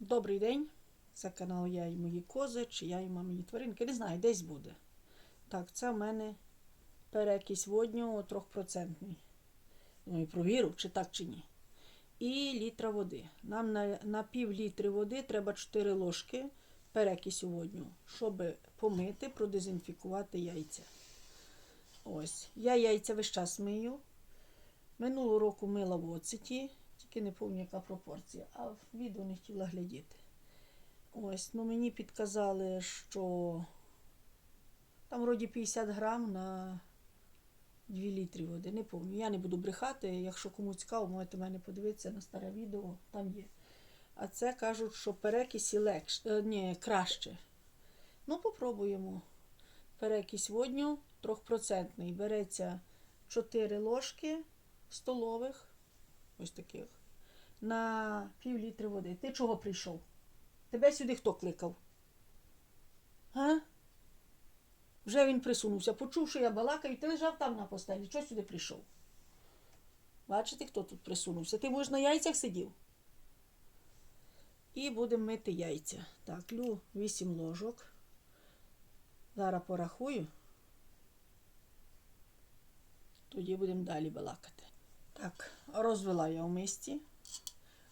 Добрий день. Це канал Я і мої кози, чи я і мамині тваринки. Не знаю, десь буде. Так, це в мене перекись водню 3%. Ну і провірю, чи так, чи ні. І літра води. Нам на, на пів літри води треба 4 ложки перекисю водню, щоб помити, продезінфікувати яйця. Ось. Я яйця весь час мию. Минулого року мила в оцеті, тільки не пам'ятаю, яка пропорція, а в відео не хотіла глядіти. Ось, ну мені підказали, що там вроді 50 грам на 2 літри води. Не пам'ятаю. Я не буду брехати. Якщо комусь цікаво, можете мене подивитися на старе відео, там є. А це кажуть, що перекисі легше, ні, краще. Ну, попробуємо. Перекись водню 3%. Береться 4 ложки столових, ось таких, на пів літри води. Ти чого прийшов? Тебе сюди хто кликав? А? Вже він присунувся. Почув, що я балакаю, ти лежав там на постелі. Чого сюди прийшов? Бачите, хто тут присунувся? Ти будеш на яйцях сидів? І будемо мити яйця. Так, лю 8 ложок. Зараз порахую. Тоді будемо далі балакати. Так, розвела я в мисці.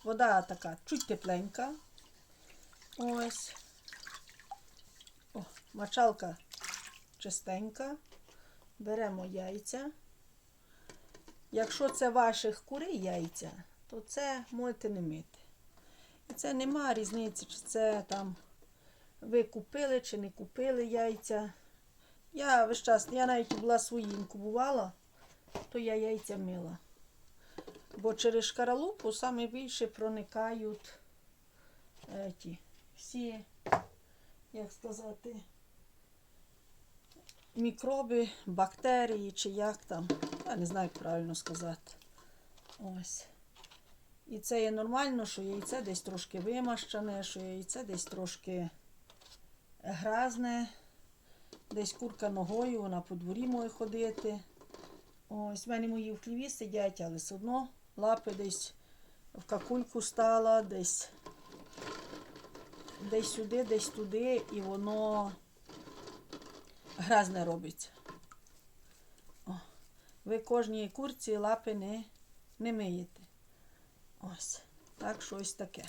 Вода така чуть тепленька. Ось. О, мочалка чистенька. Беремо яйця. Якщо це ваших курей яйця, то це можете не мити. І це нема різниці, чи це там ви купили чи не купили яйця. Я весь час, я навіть була свої інкубувала, то я яйця мила. Бо через шкаралупу саме більше проникають е, ті, всі, як сказати, мікроби, бактерії чи як там. Я не знаю, як правильно сказати. Ось. І це є нормально, що яйце десь трошки вимащене, що яйце десь трошки гразне, десь курка ногою, вона по дворі може ходити. Ось в мене мої в хліві сидять, але все одно лапи десь в какульку стала, десь, десь сюди, десь туди, і воно гразне робиться. Ви кожній курці лапи не, не миєте. Ось, так щось таке.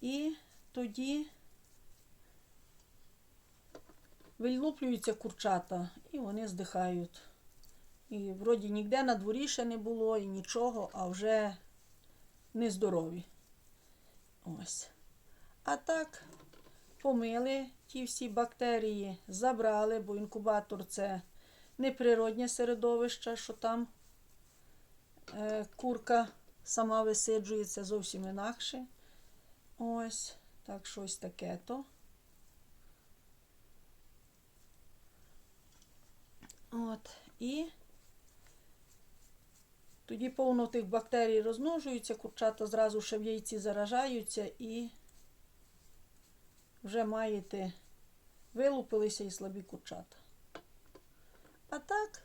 І тоді вилуплюються курчата, і вони здихають. І вроді ніде на дворі ще не було і нічого, а вже нездорові. Ось. А так, помили ті всі бактерії, забрали, бо інкубатор це неприроднє середовище, що там е, курка сама висиджується зовсім інакше. Ось, так щось таке то. От, і тоді повно тих бактерій розмножуються, курчата зразу ще в яйці заражаються і вже маєте вилупилися і слабі курчата. А так,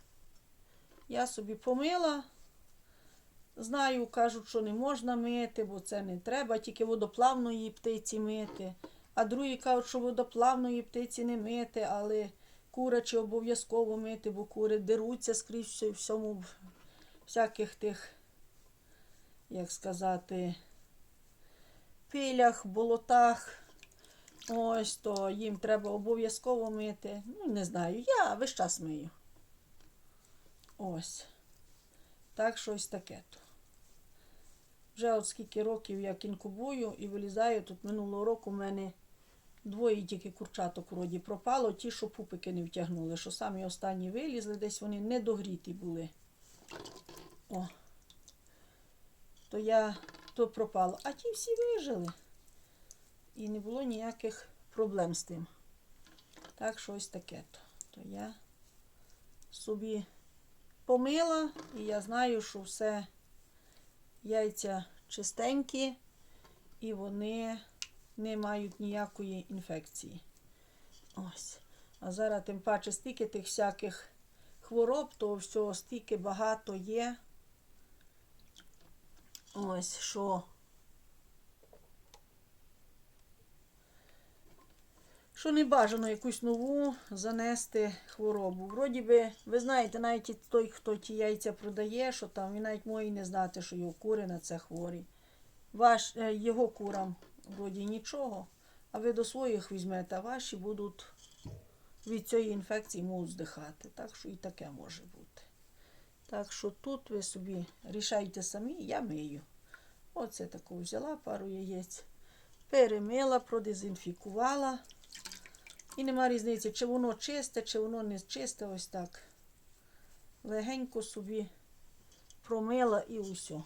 я собі помила. Знаю, кажуть, що не можна мити, бо це не треба, тільки водоплавної птиці мити. А другі кажуть, що водоплавної птиці не мити, але курячі обов'язково мити, бо кури деруться скрізь всьому всяких тих, як сказати, пилях, болотах. Ось то їм треба обов'язково мити. Ну, не знаю, я весь час мию. Ось. Так, щось таке то. Вже от скільки років як інкубую і вилізаю, тут минулого року в мене двоє тільки курчаток вроді пропало, ті, що пупики не втягнули, що самі останні вилізли, десь вони недогріті були. О. То я то пропало. А ті всі вижили. І не було ніяких проблем з тим. Так, щось таке то. То я собі помила, і я знаю, що все яйця чистенькі, і вони не мають ніякої інфекції. Ось. А зараз тим паче стільки тих всяких хвороб, то всього стільки багато є. Ось що. Що не бажано якусь нову занести хворобу. Вроді би, ви знаєте, навіть той, хто ті яйця продає, що там, він навіть може і не знати, що його кури на це хворі. Ваш, е, його курам вроді нічого, а ви до своїх візьмете, а ваші будуть від цієї інфекції можуть здихати. Так що і таке може бути. Так що тут ви собі рішайте самі, я мию. Оце таку взяла пару яєць, перемила, продезінфікувала. І нема різниці, чи воно чисте, чи воно не чисте, ось так. Легенько собі промила і усе.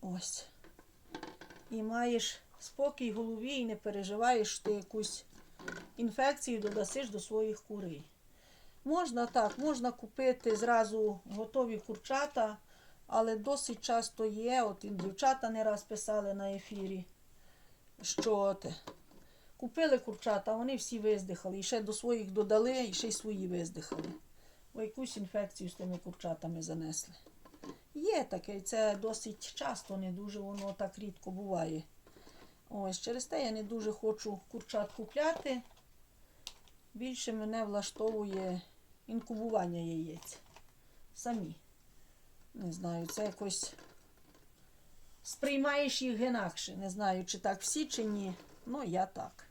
Ось. І маєш спокій в голові і не переживаєш, що ти якусь інфекцію додасиш до своїх курей. Можна так, можна купити зразу готові курчата, але досить часто є, от і дівчата не раз писали на ефірі, що те, купили курчата, вони всі виздихали, і ще до своїх додали, і ще й свої виздихали. Бо якусь інфекцію з тими курчатами занесли. Є таке, це досить часто, не дуже воно так рідко буває. Ось через те я не дуже хочу курчат купляти. Більше мене влаштовує інкубування яєць. Самі. Не знаю, це якось сприймаєш їх інакше. Не знаю, чи так всі, чи ні. Ну, я так.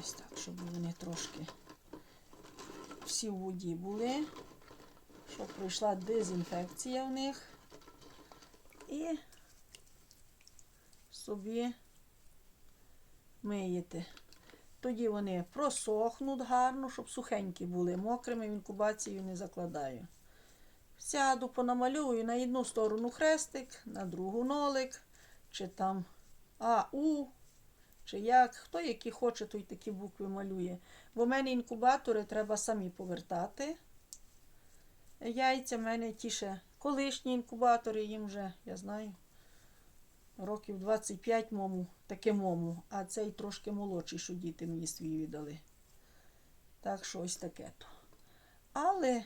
Ось так, щоб вони трошки всі в воді були, щоб пройшла дезінфекція в них. І собі миєте. Тоді вони просохнуть гарно, щоб сухенькі були. Мокрими в інкубацію не закладаю. Сяду, понамалюю на одну сторону хрестик, на другу нолик, чи там АУ, чи як. Хто які хоче, той такі букви малює. Бо в мене інкубатори треба самі повертати. Яйця в мене ті ще колишні інкубатори, їм вже, я знаю, років 25 мому, таке мому, а цей трошки молодший, що діти мені свій віддали. Так що ось таке то. Але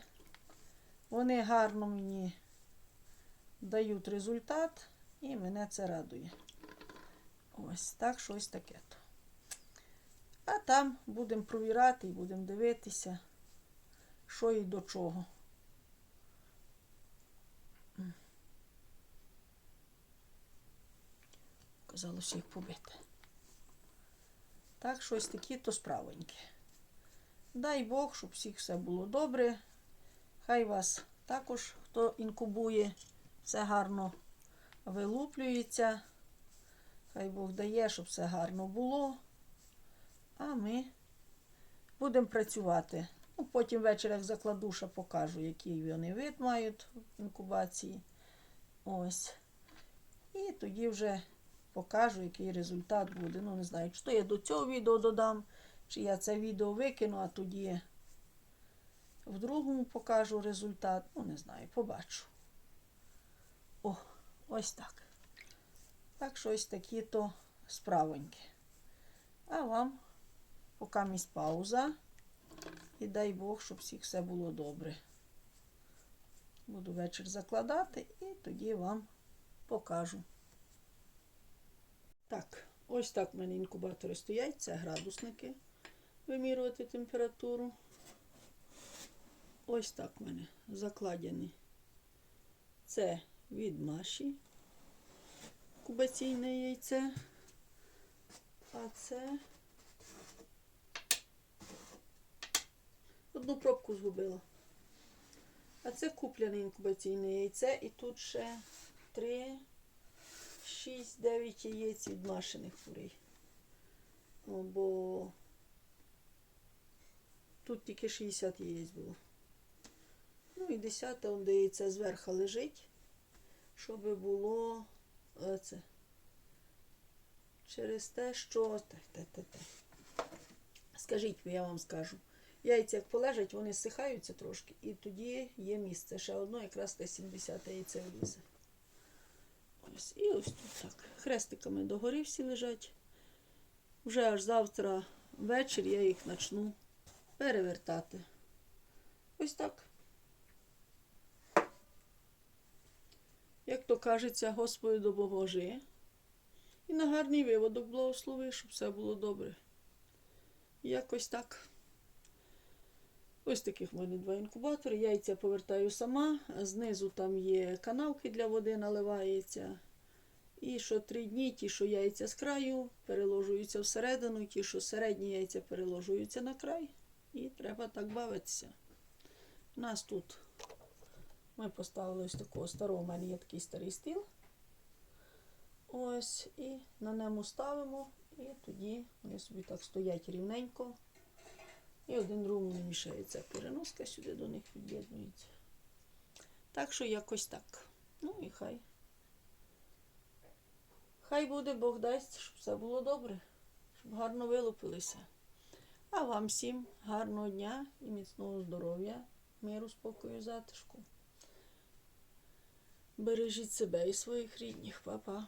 вони гарно мені дають результат, і мене це радує. Ось так що ось таке то. А там будемо провірати і будемо дивитися, що і до чого. Казалося їх побити. Так, щось такі то справоньки. Дай Бог, щоб всіх все було добре. Хай вас також, хто інкубує, все гарно вилуплюється. Хай Бог дає, щоб все гарно було. А ми будемо працювати. Ну, потім ввечері, як закладу, покажу, який вони вид мають в інкубації. Ось. І тоді вже покажу, який результат буде. Ну, не знаю, чи то я до цього відео додам, чи я це відео викину, а тоді в другому покажу результат. Ну, не знаю, побачу. О, ось так. Так що ось такі то справоньки. А вам поки місь пауза. І дай Бог, щоб всіх все було добре. Буду вечір закладати і тоді вам покажу. Так, ось так в мене інкубатори стоять. Це градусники. Вимірювати температуру. Ось так в мене закладені. Це від Маші. Кубаційне яйце. А це одну пробку згубила. А це куплене інкубаційне яйце. І тут ще 3, 6, 9 яєць від машиних курей. О, бо тут тільки 60 яєць було. Ну і 10, он де яйце зверху лежить, щоб було е, це. Через те, що. Те, те, те. Скажіть, я вам скажу. Яйця як полежать, вони зсихаються трошки, і тоді є місце. Ще одно, якраз те 70 яйце влізе. Ось, і ось тут так. Хрестиками догори всі лежать. Вже аж завтра ввечері я їх почну перевертати. Ось так. Як то кажеться, Господи, допоможи. І на гарний виводок благослови, щоб все було добре. Якось так. Ось таких в мене два інкубатори. Яйця повертаю сама. Знизу там є канавки для води, наливається. І що три дні, ті, що яйця з краю, переложуються всередину, ті, що середні яйця переложуються на край. І треба так бавитися. У нас тут ми поставили ось такого старого, у мене є такий старий стіл. Ось, і на ньому ставимо, і тоді вони собі так стоять рівненько. І один другому не мішається. Переноска сюди до них під'єднується. Так що якось так. Ну і хай. Хай буде Бог дасть, щоб все було добре, щоб гарно вилупилися. А вам всім гарного дня і міцного здоров'я, миру, спокою, затишку. Бережіть себе і своїх рідних, Па-па.